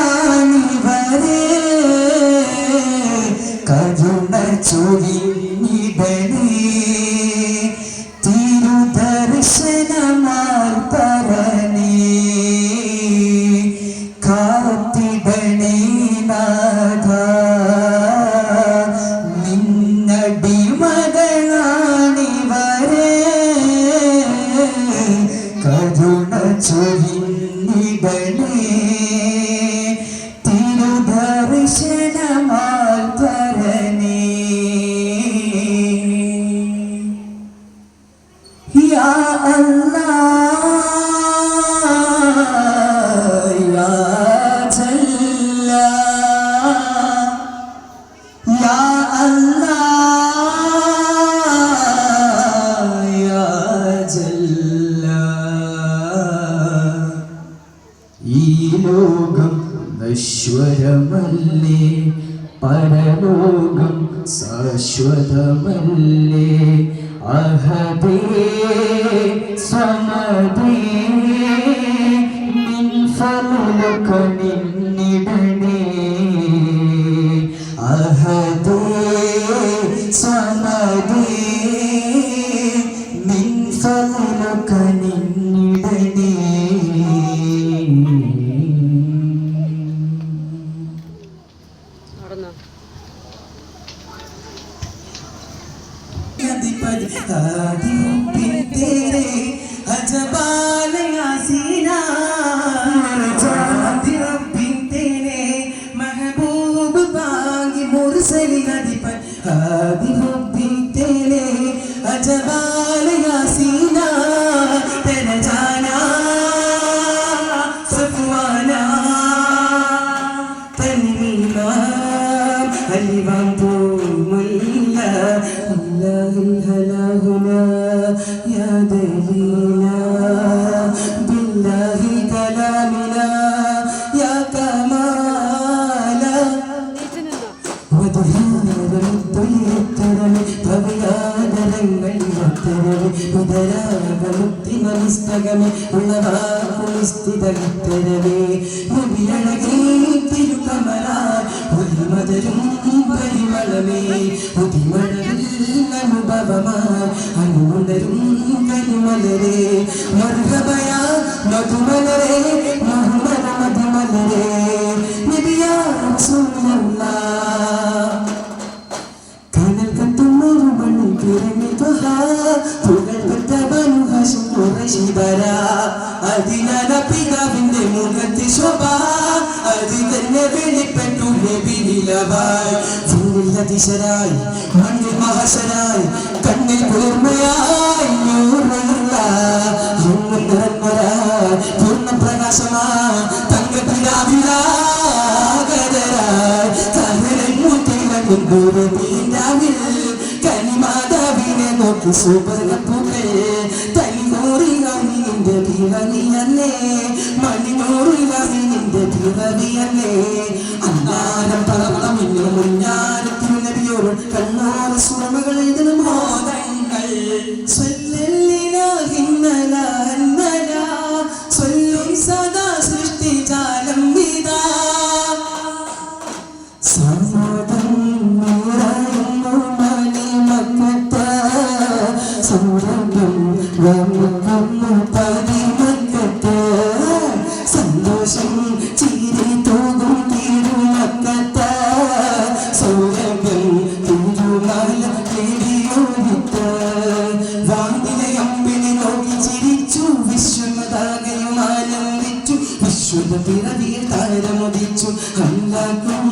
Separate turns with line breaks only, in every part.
നിന്നടിമകളാണിവരെ കരുണ ചൊരിഞ്ഞിടണേ Medina ഉള്ളവാസ്തിതരവേ തിരുക്കമരും പരിമളമേ. അനുഭവമായി അനുണരും കരിമലരേ. മർഹബയ മധുമലരേ മഹുമല മധുമലരേ. നബിയാ കനൽ കത്തുന്നൊരു മണ്ണിൽ പിറങ്ങി ത്വഹാ. അതിശരായി മണ്ണിൽ മഹശരായി കണ്ണിൽ കുളിർമയായി എങ്ങും നിറഞ്ഞൊരായി പൂർണ പ്രകാശമാ തങ്ക പിതാവിലാകരായി. കനിമാതാവിനെ നോക്കി സുവർണപ്പൂക്കൾ തനിമൂറിയാമിന്റെ പിറവിയല്ലേ മണിമൂറിയാമിന്റെ പിറവിയല്ലേ. സൗരഭ്യം വമിക്കുന്നു പതിമക്കത്ത് സന്തോഷം ചിരി തൂകും തിരുമക്കത്ത് സൗരഭ്യം തിരുമല നേടിയോടിത്ത് വാങ്ങിലയമ്പിനെ നോക്കി ചിരിച്ചു വിശ്വമതാകയും ആനന്ദിച്ചു വിശ്വത പിറവിയിൽ താരമുദിച്ചു അല്ലാക്കും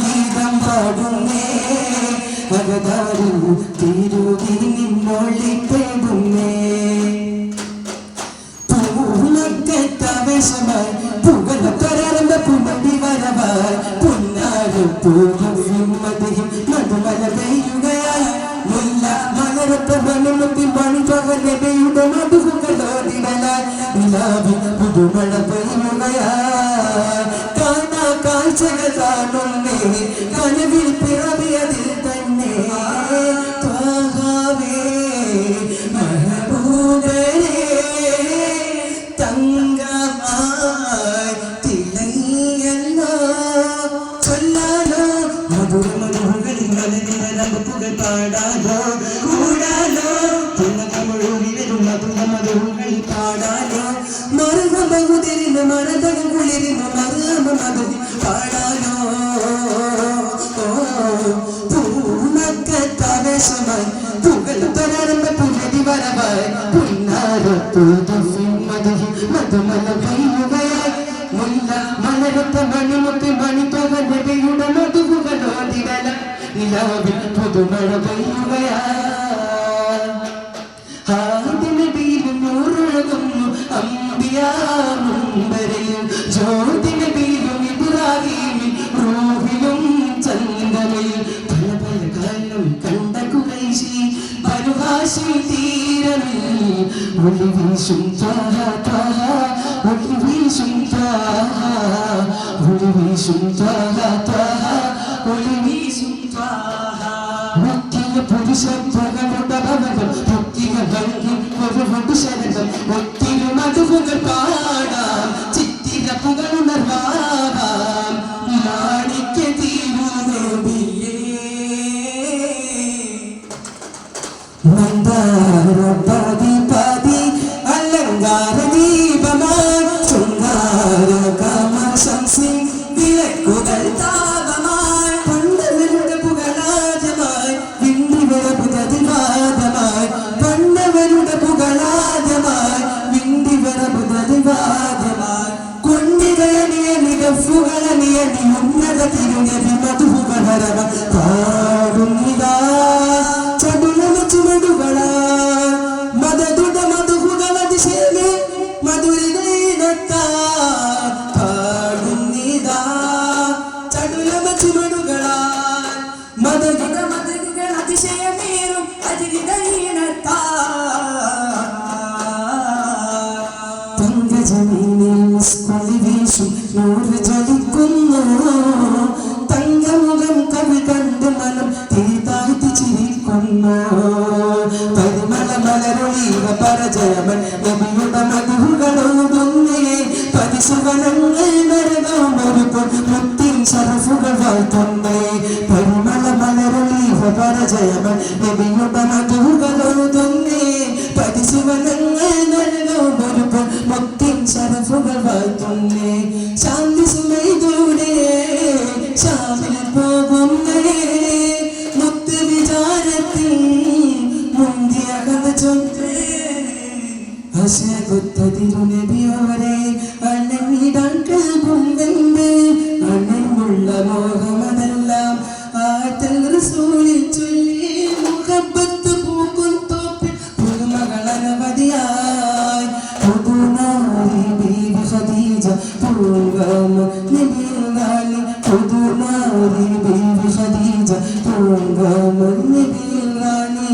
ഗീതം പാടുന്നേ അകതാരു فوق ذمتهم മറുകമ്പ മധുരി പാടാലോ പൂമക്കത്താവേശമായി പുകൾ തരാറുമ്പ പുനരി വരവായി മലരത്ത മണിമുത്തി മണിത്തോക നബിയുടെ നിലാവിൽ പുതുമഴ പെയ്യുകയായി ഹാദിനബിയിലും നൂറൊഴുകുന്നു അമ്പിയാമുമ്പരയും ജ്യോതിനബിയിലും ஆசை தீரவில் ஒளி வீசும் தாரா தாரா ஒளி வீசும் தாரா ஒளி வீசும் தாரா தாரா ஒளி வீசும் தாரா முக்கிய புருஷ பகமுடனவர்கள் முக்கிய கல்வி ஒரு புருஷனர்கள் ஒத்திரு மதுவுகள் பாட മലരൊളിവ പരജയമൻ നബിയുടെ മധുകളോടുന്നേ പതിസുഗണങ്ങൾ നരകം ഒരുപ്പോൾ മുത്തിൻ ശരഫുകൾ വാഴ്ത്തുന്നേ ശാന്തി സുമൈതൂടെ ശാമിൽ പോകുന്നേ മുത്ത് വിചാരത്തിൽ മുന്തിയ കഥ ചൊന്നേ അശകുത്തതിരുനബിയോരെ അണങ്ങിടാൻ தூங்காம நபியல்லாலே புதுமாரி பேபி ஹதீஜா தூங்காம நபியல்லாலே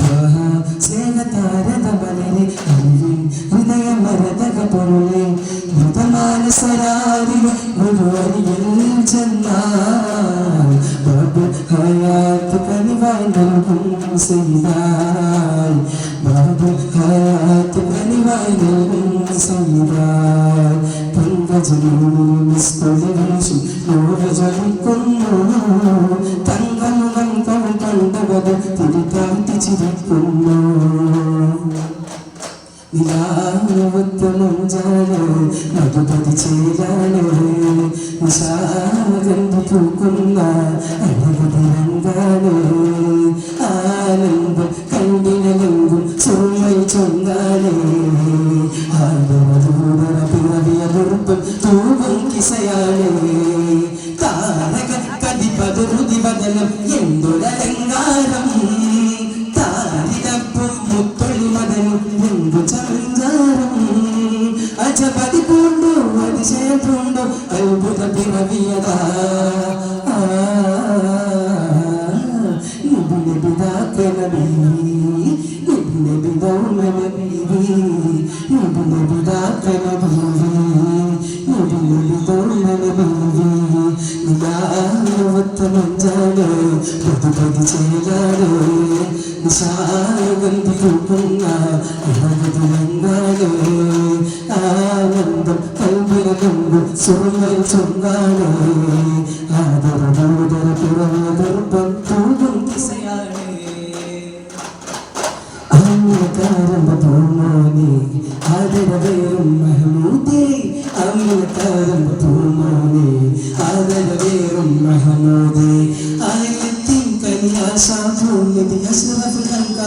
தஹா சேகதாரத பலரே அல்வின் ஹிருதய மரதக பொருளே மதமான சராரி குருவரியல் ஜன்னா பாபு ஹயாத் கனிவாய் நல்கும் செய்தார். പങ്കജമീശും ജ്വലിക്കുന്നു തങ്കമുഖം കവൾ കണ്ടവത് തിരിതാഴ്ത്തി ചിരിക്കുന്നു നിലാവത്തമഞ്ചാണ് മധുപതി ചേരാണ് നിശാഗന്ധി പൂക്കുന്ന അഴകുതിരങ്കാണ് ആനന്ദ പിറവിയ വെറുപ്പും തൂവും കിസയാണ് താരക കതിപതുരുതി വദനം എന്തൊരലങ്കാരം താരിതപ്പും മുത്തൊളി മതനും എന്തു ചഞ്ചാരം അജപതി പൂണ്ടു അതിശയം പൂണ്ടോ അത്ഭുത പിറവിയതാ. അഴകുതിരങ്ങാണ് ആനന്ദം കൽവിര കരലുമ്പ് സുറുമൽ ചൊങ്കാണ് ആദര ഭൂതര പിറന്ന ഗർഭം തൂകും ദിശയാണ് അമ്മക്കാരമ്പ പൂമോനെ ആദരവേറും മഹമൂദേ അമ്മക്കാരമ്പ പൂമോനെ ആദരവേറും മഹമൂദേ ആയിരത്തിൻ കനിയാശാ ഭൂമി അഷ്റഫുൽ ഹൽക്ക